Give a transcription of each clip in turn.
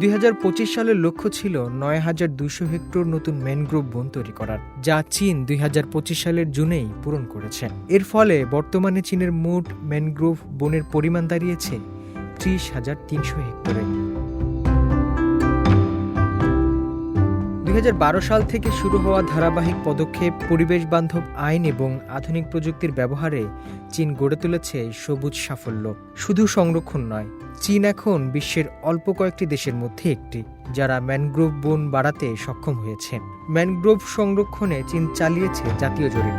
দুই হাজার পঁচিশ সালের লক্ষ্য ছিল নয় হাজার দুশো হেক্টর নতুন ম্যানগ্রোভ বন তৈরি করার, যা চীন দুই হাজার পঁচিশ সালের জুনেই পূরণ করেছে। এর ফলে বর্তমানে চীনের মোট ম্যানগ্রোভ বনের পরিমাণ দাঁড়িয়েছে ত্রিশ হাজার তিনশো হেক্টরে। দুই হাজার বারো সাল থেকে শুরু হওয়া ধারাবাহিক পদক্ষেপ পরিবেশ বান্ধব আইন এবং আধুনিক প্রযুক্তির ব্যবহারে চীন গড়ে তুলেছে সবুজ সাফল্য। শুধু সংরক্ষণ নয়, চীন এখন বিশ্বের অল্প কয়েকটি দেশের মধ্যে একটি, যারা ম্যানগ্রোভ বন বাড়াতে সক্ষম হয়েছে। ম্যানগ্রোভ সংরক্ষণে চীন চালিয়েছে জাতীয় জরিপ।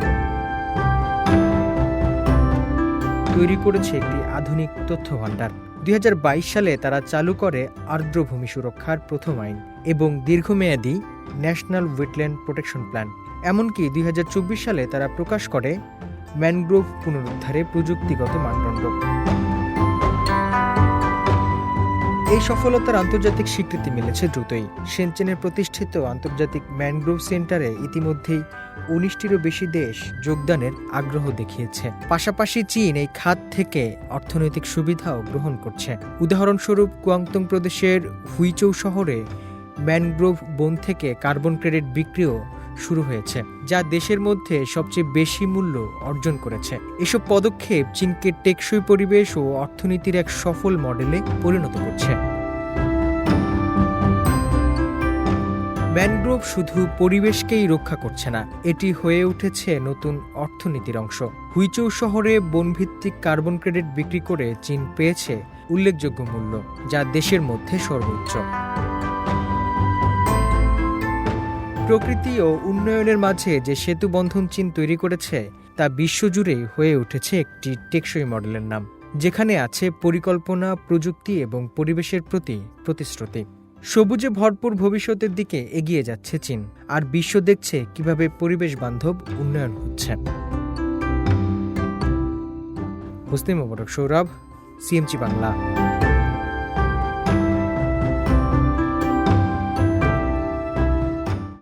তৈরি করেছে একটি আধুনিক তথ্য ভাণ্ডার। দুই হাজার বাইশ সালে তারা চালু করে আর্দ্রভূমি সুরক্ষার প্রথম আইন। এবং দীর্ঘমেয়াদী ন্যাশনাল ওয়েটল্যান্ড প্রোটেকশন প্ল্যান। এমনকি দুই হাজার চব্বিশ সালে তারা প্রকাশ করে ম্যানগ্রোভ পুনরুদ্ধারে প্রযুক্তিগত মানদণ্ড। এই সফলতার আন্তর্জাতিক স্বীকৃতি মিলেছে দ্রুতই। সেনচেনের প্রতিষ্ঠিত আন্তর্জাতিক ম্যানগ্রোভ সেন্টারে ইতিমধ্যেই উনিশটিরও বেশি দেশ যোগদানের আগ্রহ দেখিয়েছে। পাশাপাশি চীন এই খাত থেকে অর্থনৈতিক সুবিধাও গ্রহণ করছে। উদাহরণস্বরূপ কুয়াংতং প্রদেশের হুইচৌ শহরে ম্যানগ্রোভ বন থেকে কার্বন ক্রেডিট বিক্রিও শুরু হয়েছে, যা দেশের মধ্যে সবচেয়ে বেশি মূল্য অর্জন করেছে। এসব পদক্ষেপ চীনকে টেকসই পরিবেশ ও অর্থনীতির এক সফল মডেলে পরিণত করছে। ম্যানগ্রোভ শুধু পরিবেশকেই রক্ষা করছে না, এটি হয়ে উঠেছে নতুন অর্থনীতির অংশ। হুইচৌ শহরে বনভিত্তিক কার্বন ক্রেডিট বিক্রি করে চীন পেয়েছে উল্লেখযোগ্য মূল্য, যা দেশের মধ্যে সর্বোচ্চ। প্রকৃতি ও উন্নয়নের মাঝে যে সেতু বন্ধন চীন তৈরি করেছে, তা বিশ্বজুড়ে হয়ে উঠেছে একটি টেকসই মডেলের নাম, যেখানে আছে পরিকল্পনা, প্রযুক্তি এবং পরিবেশের প্রতি প্রতিশ্রুতি। সবুজে ভরপুর ভবিষ্যতের দিকে এগিয়ে যাচ্ছে চীন, আর বিশ্ব দেখছে কীভাবে পরিবেশ বান্ধব উন্নয়ন হচ্ছে। মুসলিম মোবারক সৌরভ সিএমচি বাংলা।